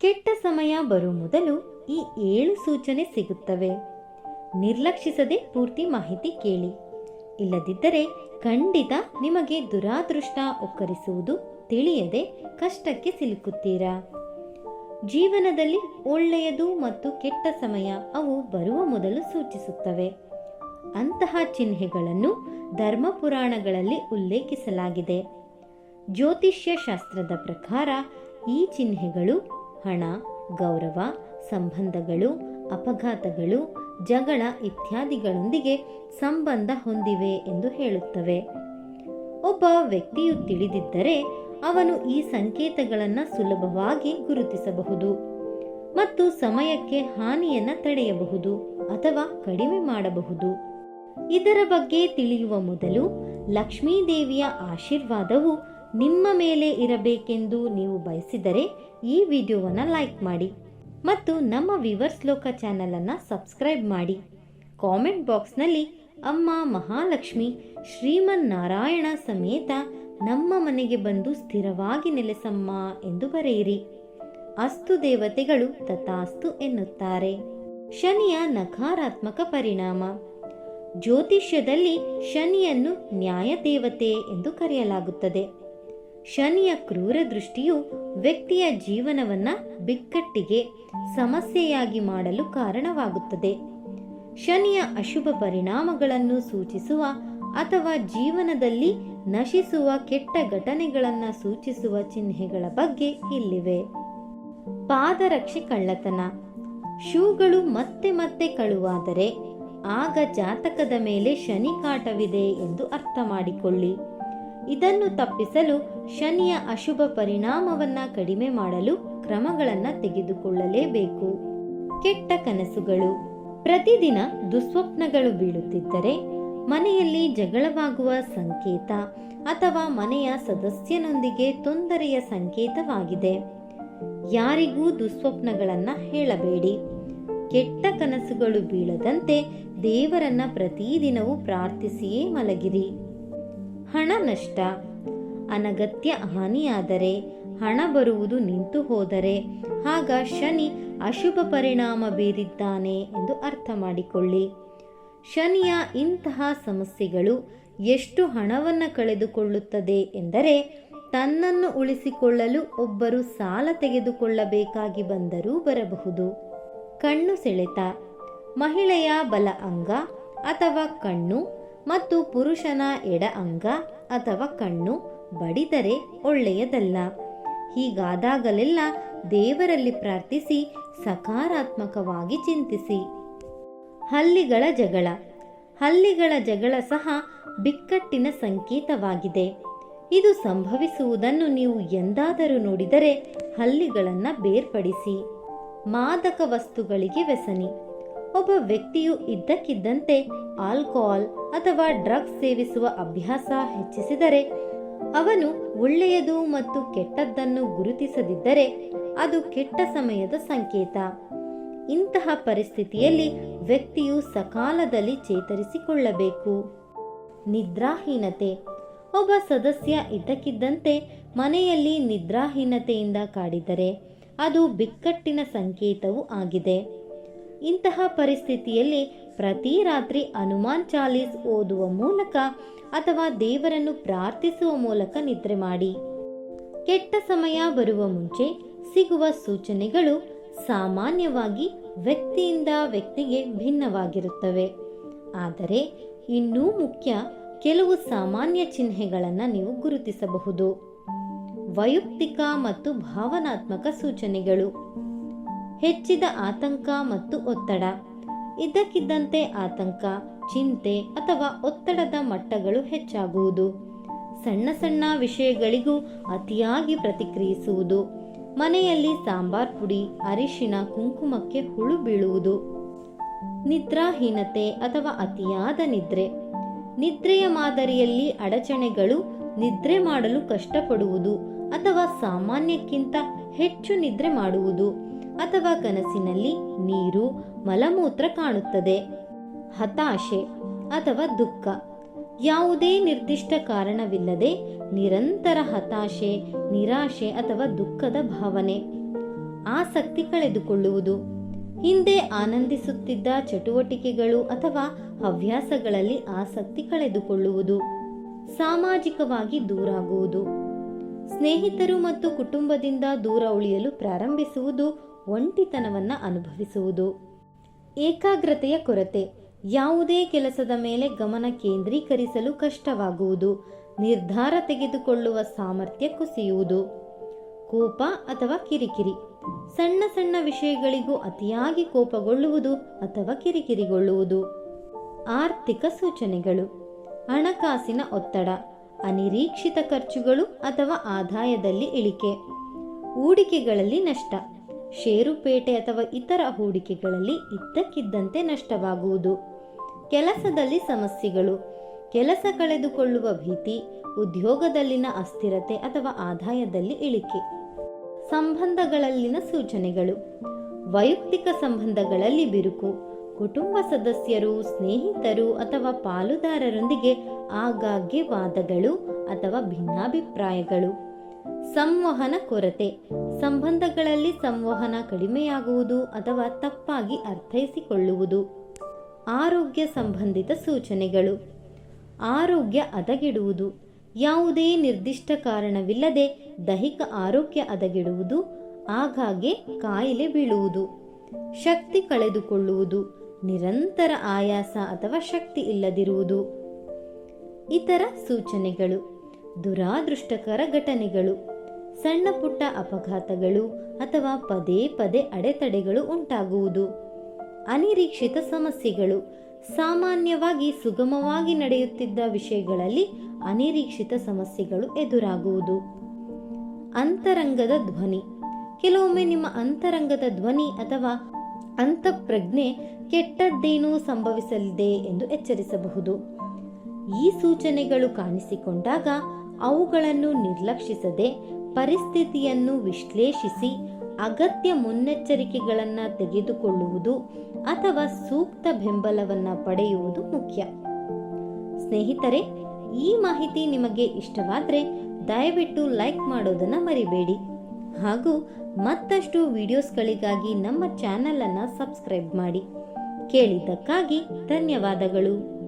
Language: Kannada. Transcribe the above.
ಕೆಟ್ಟ ಸಮಯ ಬರುವ ಮೊದಲು ಈ ಏಳು ಸೂಚನೆ ಸಿಗುತ್ತವೆ. ನಿರ್ಲಕ್ಷಿಸದೆ ಪೂರ್ತಿ ಮಾಹಿತಿ ಕೇಳಿ. ಇಲ್ಲದಿದ್ದರೆ ಖಂಡಿತ ನಿಮಗೆ ದುರಾದೃಷ್ಟ ಒಕ್ಕರಿಸುವುದು ತಿಳಿಯದೆ ಕಷ್ಟಕ್ಕೆ ಸಿಲುಕುತ್ತೀರಾ? ಜೀವನದಲ್ಲಿ ಒಳ್ಳೆಯದು ಮತ್ತು ಕೆಟ್ಟ ಸಮಯ ಅವು ಬರುವ ಮೊದಲು ಸೂಚಿಸುತ್ತವೆ. ಅಂತಹ ಚಿಹ್ನೆಗಳನ್ನು ಧರ್ಮ ಪುರಾಣಗಳಲ್ಲಿ ಉಲ್ಲೇಖಿಸಲಾಗಿದೆ. ಜ್ಯೋತಿಷ್ಯ ಶಾಸ್ತ್ರದ ಪ್ರಕಾರ ಈ ಚಿಹ್ನೆಗಳು ಹಣ, ಗೌರವ, ಸಂಬಂಧಗಳು, ಅಪಘಾತಗಳು, ಜಗಳ ಇತ್ಯಾದಿಗಳೊಂದಿಗೆ ಸಂಬಂಧ ಹೊಂದಿವೆ ಎಂದು ಹೇಳುತ್ತವೆ. ಒಬ್ಬ ವ್ಯಕ್ತಿಯು ತಿಳಿದಿದ್ದರೆ ಅವನು ಈ ಸಂಕೇತಗಳನ್ನು ಸುಲಭವಾಗಿ ಗುರುತಿಸಬಹುದು ಮತ್ತು ಸಮಯಕ್ಕೆ ಹಾನಿಯನ್ನು ತಡೆಯಬಹುದು ಅಥವಾ ಕಡಿಮೆ ಮಾಡಬಹುದು. ಇದರ ಬಗ್ಗೆ ತಿಳಿಯುವ ಮೊದಲು ಲಕ್ಷ್ಮೀದೇವಿಯ ಆಶೀರ್ವಾದವು ನಿಮ್ಮ ಮೇಲೆ ಇರಬೇಕೆಂದು ನೀವು ಬಯಸಿದರೆ ಈ ವಿಡಿಯೋವನ್ನು ಲೈಕ್ ಮಾಡಿ ಮತ್ತು ನಮ್ಮ ವಿವರ್ಸ್ ಲೋಕ ಚಾನಲನ್ನು ಸಬ್ಸ್ಕ್ರೈಬ್ ಮಾಡಿ. ಕಾಮೆಂಟ್ ಬಾಕ್ಸ್ನಲ್ಲಿ ಅಮ್ಮ ಮಹಾಲಕ್ಷ್ಮಿ, ಶ್ರೀಮನ್ನಾರಾಯಣ ಸಮೇತ ನಮ್ಮ ಮನೆಗೆ ಬಂದು ಸ್ಥಿರವಾಗಿ ನೆಲೆಸಮ್ಮ ಎಂದು ಬರೆಯಿರಿ. ಅಸ್ತು ದೇವತೆಗಳು ತಥಾಸ್ತು ಎನ್ನುತ್ತಾರೆ. ಶನಿಯ ನಕಾರಾತ್ಮಕ ಪರಿಣಾಮ. ಜ್ಯೋತಿಷ್ಯದಲ್ಲಿ ಶನಿಯನ್ನು ನ್ಯಾಯ ದೇವತೆ ಎಂದು ಕರೆಯಲಾಗುತ್ತದೆ. ಶನಿಯ ಕ್ರೂರ ದೃಷ್ಟಿಯು ವ್ಯಕ್ತಿಯ ಜೀವನವನ್ನ ಬಿಕ್ಕಟ್ಟಿಗೆ, ಸಮಸ್ಯೆಯಾಗಿ ಮಾಡಲು ಕಾರಣವಾಗುತ್ತದೆ. ಶನಿಯ ಅಶುಭ ಪರಿಣಾಮಗಳನ್ನು ಸೂಚಿಸುವ ಅಥವಾ ಜೀವನದಲ್ಲಿ ನಶಿಸುವ ಕೆಟ್ಟ ಘಟನೆಗಳನ್ನು ಸೂಚಿಸುವ ಚಿಹ್ನೆಗಳ ಬಗ್ಗೆ ಇಲ್ಲಿವೆ. ಪಾದರಕ್ಷೆ ಕಳ್ಳತನ. ಶೂಗಳು ಮತ್ತೆ ಮತ್ತೆ ಕಳುವಾದರೆ, ಆಗ ಜಾತಕದ ಮೇಲೆ ಶನಿ ಕಾಟವಿದೆ ಎಂದು ಅರ್ಥ ಮಾಡಿಕೊಳ್ಳಿ ಇದನ್ನು ತಪ್ಪಿಸಲು ಶನಿಯ ಅಶುಭ ಪರಿಣಾಮವನ್ನ ಕಡಿಮೆ ಮಾಡಲು ಕ್ರಮಗಳನ್ನು ತೆಗೆದುಕೊಳ್ಳಲೇಬೇಕು. ಕೆಟ್ಟ ಕನಸುಗಳು. ಪ್ರತಿದಿನ ದುಸ್ವಪ್ನಗಳು ಬೀಳುತ್ತಿದ್ದರೆ ಮನೆಯಲ್ಲಿ ಜಗಳವಾಗುವ ಸಂಕೇತ ಅಥವಾ ಮನೆಯ ಸದಸ್ಯನೊಂದಿಗೆ ತೊಂದರೆಯ ಸಂಕೇತವಾಗಿದೆ. ಯಾರಿಗೂ ದುಸ್ವಪ್ನಗಳನ್ನ ಹೇಳಬೇಡಿ. ಕೆಟ್ಟ ಕನಸುಗಳು ಬೀಳದಂತೆ ದೇವರನ್ನ ಪ್ರತಿದಿನವೂ ಪ್ರಾರ್ಥಿಸಿಯೇ ಮಲಗಿರಿ. ಹಣ ನಷ್ಟ. ಅನಗತ್ಯ ಹಾನಿಯಾದರೆ ಹಣ ಬರುವುದು ನಿಂತು ಹೋದರೆ, ಆಗ ಶನಿ ಅಶುಭ ಪರಿಣಾಮ ಬೀರಿದ್ದಾನೆ ಎಂದು ಅರ್ಥ ಮಾಡಿಕೊಳ್ಳಿ. ಶನಿಯ ಇಂತಹ ಸಮಸ್ಯೆಗಳು ಎಷ್ಟು ಹಣವನ್ನು ಕಳೆದುಕೊಳ್ಳುತ್ತದೆ ಎಂದರೆ, ತನ್ನನ್ನು ಉಳಿಸಿಕೊಳ್ಳಲು ಒಬ್ಬರು ಸಾಲ ತೆಗೆದುಕೊಳ್ಳಬೇಕಾಗಿ ಬಂದರೂ ಬರಬಹುದು. ಕಣ್ಣು ಸೆಳೆತ, ಮಹಿಳೆಯ ಬಲ ಅಂಗ ಅಥವಾ ಕಣ್ಣು ಮತ್ತು ಪುರುಷನ ಎಡ ಅಂಗ ಅಥವಾ ಕಣ್ಣು ಬಡಿದರೆ ಒಳ್ಳೆಯದಲ್ಲ. ಹೀಗಾದಾಗಲೆಲ್ಲ ದೇವರಲ್ಲಿ ಪ್ರಾರ್ಥಿಸಿ, ಸಕಾರಾತ್ಮಕವಾಗಿ ಚಿಂತಿಸಿ. ಹಲ್ಲಿಗಳ ಜಗಳ. ಹಲ್ಲಿಗಳ ಜಗಳ ಸಹ ಬಿಕ್ಕಟ್ಟಿನ ಸಂಕೇತವಾಗಿದೆ. ಇದು ಸಂಭವಿಸುವುದನ್ನು ನೀವು ಎಂದಾದರೂ ನೋಡಿದರೆ ಹಲ್ಲಿಗಳನ್ನು ಬೇರ್ಪಡಿಸಿ. ಮಾದಕ ವಸ್ತುಗಳಿಗೆ ವ್ಯಸನಿ. ಒಬ್ಬ ವ್ಯಕ್ತಿಯು ಇದ್ದಕ್ಕಿದ್ದಂತೆ ಆಲ್ಕೋಹಾಲ್ ಅಥವಾ ಡ್ರಗ್ಸ್ ಸೇವಿಸುವ ಅಭ್ಯಾಸ ಹೆಚ್ಚಿಸಿದರೆ ಅವನು ಒಳ್ಳೆಯದು ಮತ್ತು ಕೆಟ್ಟದ್ದನ್ನು ಗುರುತಿಸದಿದ್ದರೆ ಅದು ಕೆಟ್ಟ ಸಮಯದ ಸಂಕೇತ. ಇಂತಹ ಪರಿಸ್ಥಿತಿಯಲ್ಲಿ ವ್ಯಕ್ತಿಯು ಸಕಾಲದಲ್ಲಿ ಚೇತರಿಸಿಕೊಳ್ಳಬೇಕು. ನಿದ್ರಾಹೀನತೆ. ಒಬ್ಬ ಸದಸ್ಯ ಇದ್ದಕ್ಕಿದ್ದಂತೆ ಮನೆಯಲ್ಲಿ ನಿದ್ರಾಹೀನತೆಯಿಂದ ಕಾಡಿದರೆ ಅದು ಬಿಕ್ಕಟ್ಟಿನ ಸಂಕೇತವೂ ಆಗಿದೆ. ಇಂತಹ ಪರಿಸ್ಥಿತಿಯಲ್ಲಿ ಪ್ರತಿ ರಾತ್ರಿ ಹನುಮಾನ್ ಚಾಲೀಸ್ ಓದುವ ಮೂಲಕ ಅಥವಾ ದೇವರನ್ನು ಪ್ರಾರ್ಥಿಸುವ ಮೂಲಕ ನಿದ್ರೆ ಮಾಡಿ. ಕೆಟ್ಟ ಸಮಯ ಬರುವ ಮುಂಚೆ ಸಿಗುವ ಸೂಚನೆಗಳು ಸಾಮಾನ್ಯವಾಗಿ ವ್ಯಕ್ತಿಯಿಂದ ವ್ಯಕ್ತಿಗೆ ಭಿನ್ನವಾಗಿರುತ್ತವೆ. ಆದರೆ ಇನ್ನೂ ಮುಖ್ಯ ಕೆಲವು ಸಾಮಾನ್ಯ ಚಿಹ್ನೆಗಳನ್ನು ನೀವು ಗುರುತಿಸಬಹುದು. ವೈಯಕ್ತಿಕ ಮತ್ತು ಭಾವನಾತ್ಮಕ ಸೂಚನೆಗಳು. ಹೆಚ್ಚಿದ ಆತಂಕ ಮತ್ತು ಒತ್ತಡ. ಇದ್ದಕ್ಕಿದ್ದಂತೆ ಆತಂಕ, ಚಿಂತೆ ಅಥವಾ ಒತ್ತಡದ ಮಟ್ಟಗಳು ಹೆಚ್ಚಾಗುವುದು. ಸಣ್ಣ ಸಣ್ಣ ವಿಷಯಗಳಿಗೂ ಅತಿಯಾಗಿ ಪ್ರತಿಕ್ರಿಯಿಸುವುದು. ಮನೆಯಲ್ಲಿ ಸಾಂಬಾರ್ ಪುಡಿ, ಅರಿಶಿನ ಕುಂಕುಮಕ್ಕೆ ಹುಳು ಬೀಳುವುದು. ನಿದ್ರಾಹೀನತೆ ಅಥವಾ ಅತಿಯಾದ ನಿದ್ರೆ. ನಿದ್ರೆಯ ಮಾದರಿಯಲ್ಲಿ ಅಡಚಣೆಗಳು ನಿದ್ರೆ ಮಾಡಲು ಕಷ್ಟಪಡುವುದು ಅಥವಾ ಸಾಮಾನ್ಯಕ್ಕಿಂತ ಹೆಚ್ಚು ನಿದ್ರೆ ಮಾಡುವುದು. ಅಥವಾ ಕನಸಿನಲ್ಲಿ ನೀರು, ಮಲಮೂತ್ರ ಕಾಣುತ್ತದೆ. ಹತಾಶೆ ಅಥವಾ ದುಃಖ. ಯಾವುದೇ ನಿರ್ದಿಷ್ಟ ಕಾರಣವಿಲ್ಲದೆ ನಿರಂತರ ಹತಾಶೆ, ನಿರಾಶೆ ಅಥವಾ ದುಃಖದ ಭಾವನೆ. ಆಸಕ್ತಿ ಕಳೆದುಕೊಳ್ಳುವುದು. ಹಿಂದೆ ಆನಂದಿಸುತ್ತಿದ್ದ ಚಟುವಟಿಕೆಗಳು ಅಥವಾ ಹವ್ಯಾಸಗಳಲ್ಲಿ ಆಸಕ್ತಿ ಕಳೆದುಕೊಳ್ಳುವುದು. ಸಾಮಾಜಿಕವಾಗಿ ದೂರಾಗುವುದು. ಸ್ನೇಹಿತರು ಮತ್ತು ಕುಟುಂಬದಿಂದ ದೂರ ಉಳಿಯಲು ಪ್ರಾರಂಭಿಸುವುದು ಒಂಟಿತನವನ್ನ ಅನುಭವಿಸುವುದು. ಏಕಾಗ್ರತೆಯ ಕೊರತೆ. ಯಾವುದೇ ಕೆಲಸದ ಮೇಲೆ ಗಮನ ಕೇಂದ್ರೀಕರಿಸಲು ಕಷ್ಟವಾಗುವುದು. ನಿರ್ಧಾರ ತೆಗೆದುಕೊಳ್ಳುವ ಸಾಮರ್ಥ್ಯ ಕುಸಿಯುವುದು. ಕೋಪ ಅಥವಾ ಕಿರಿಕಿರಿ. ಸಣ್ಣ ಸಣ್ಣ ವಿಷಯಗಳಿಗೂ ಅತಿಯಾಗಿ ಕೋಪಗೊಳ್ಳುವುದು ಅಥವಾ ಕಿರಿಕಿರಿಗೊಳ್ಳುವುದು. ಆರ್ಥಿಕ ಸೂಚನೆಗಳು. ಹಣಕಾಸಿನ ಒತ್ತಡ. ಅನಿರೀಕ್ಷಿತ ಖರ್ಚುಗಳು ಅಥವಾ ಆದಾಯದಲ್ಲಿ ಇಳಿಕೆ. ಹೂಡಿಕೆಗಳಲ್ಲಿ ನಷ್ಟ. ಷೇರುಪೇಟೆ ಅಥವಾ ಇತರ ಹೂಡಿಕೆಗಳಲ್ಲಿ ಇದ್ದಕ್ಕಿದ್ದಂತೆ ನಷ್ಟವಾಗುವುದು. ಕೆಲಸದಲ್ಲಿ ಸಮಸ್ಯೆಗಳು, ಕೆಲಸ ಕಳೆದುಕೊಳ್ಳುವ ಭೀತಿ, ಉದ್ಯೋಗದಲ್ಲಿನ ಅಸ್ಥಿರತೆ ಅಥವಾ ಆದಾಯದಲ್ಲಿ ಇಳಿಕೆ. ಸಂಬಂಧಗಳಲ್ಲಿನ ಸೂಚನೆಗಳು, ವೈಯಕ್ತಿಕ ಸಂಬಂಧಗಳಲ್ಲಿ ಬಿರುಕು, ಕುಟುಂಬ ಸದಸ್ಯರು, ಸ್ನೇಹಿತರು ಅಥವಾ ಪಾಲುದಾರರೊಂದಿಗೆ ಆಗಾಗ್ಗೆ ವಾದಗಳು ಅಥವಾ ಭಿನ್ನಾಭಿಪ್ರಾಯಗಳು. ಸಂವಹನ ಕೊರತೆ. ಸಂಬಂಧಗಳಲ್ಲಿ ಸಂವಹನ ಕಡಿಮೆಯಾಗುವುದು ಅಥವಾ ತಪ್ಪಾಗಿ ಅರ್ಥೈಸಿಕೊಳ್ಳುವುದು. ಆರೋಗ್ಯ ಸಂಬಂಧಿತ ಸೂಚನೆಗಳು. ಆರೋಗ್ಯ ಹದಗೆಡುವುದು. ಯಾವುದೇ ನಿರ್ದಿಷ್ಟ ಕಾರಣವಿಲ್ಲದೆ ದೈಹಿಕ ಆರೋಗ್ಯ ಹದಗೆಡುವುದು, ಆಗಾಗ್ಗೆ ಕಾಯಿಲೆ ಬೀಳುವುದು. ಶಕ್ತಿ ಕಳೆದುಕೊಳ್ಳುವುದು. ನಿರಂತರ ಆಯಾಸ ಅಥವಾ ಶಕ್ತಿ ಇಲ್ಲದಿರುವುದು. ಇತರ ಸೂಚನೆಗಳು. ದುರಾದೃಷ್ಟಕರ ಘಟನೆಗಳು. ಸಣ್ಣ ಪುಟ್ಟ ಅಪಘಾತಗಳು ಅಥವಾ ಪದೇ ಪದೇ ಅಡೆತಡೆಗಳು ಉಂಟಾಗುವುದು. ಅನಿರೀಕ್ಷಿತ ಸಮಸ್ಯೆಗಳು. ಸಾಮಾನ್ಯವಾಗಿ ಸುಗಮವಾಗಿ ನಡೆಯುತ್ತಿದ್ದ ವಿಷಯಗಳಲ್ಲಿ ಅನಿರೀಕ್ಷಿತ ಸಮಸ್ಯೆಗಳು ಎದುರಾಗುವುದು. ಅಂತರಂಗದ ಧ್ವನಿ. ಕೆಲವೊಮ್ಮೆ ನಿಮ್ಮ ಅಂತರಂಗದ ಧ್ವನಿ ಅಥವಾ ಅಂತಃಪ್ರಜ್ಞೆ ಕೆಟ್ಟದ್ದೇನೂ ಸಂಭವಿಸಲಿದೆ ಎಂದು ಎಚ್ಚರಿಸಬಹುದು. ಈ ಸೂಚನೆಗಳು ಕಾಣಿಸಿಕೊಂಡಾಗ ಅವುಗಳನ್ನು ನಿರ್ಲಕ್ಷಿಸದೆ ಪರಿಸ್ಥಿತಿಯನ್ನು ವಿಶ್ಲೇಷಿಸಿ ಅಗತ್ಯ ಮುನ್ನೆಚ್ಚರಿಕೆಗಳನ್ನು ತೆಗೆದುಕೊಳ್ಳುವುದು ಅಥವಾ ಸೂಕ್ತ ಬೆಂಬಲವನ್ನು ಪಡೆಯುವುದು ಮುಖ್ಯ. ಸ್ನೇಹಿತರೆ, ಈ ಮಾಹಿತಿ ನಿಮಗೆ ಇಷ್ಟವಾದರೆ ದಯವಿಟ್ಟು ಲೈಕ್ ಮಾಡೋದನ್ನು ಮರಿಬೇಡಿ. ಹಾಗೂ ಮತ್ತಷ್ಟು ವಿಡಿಯೋಸ್ಗಳಿಗಾಗಿ ನಮ್ಮ ಚಾನಲನ್ನು ಸಬ್ಸ್ಕ್ರೈಬ್ ಮಾಡಿ. ಕೇಳಿದ್ದಕ್ಕಾಗಿ ಧನ್ಯವಾದಗಳು.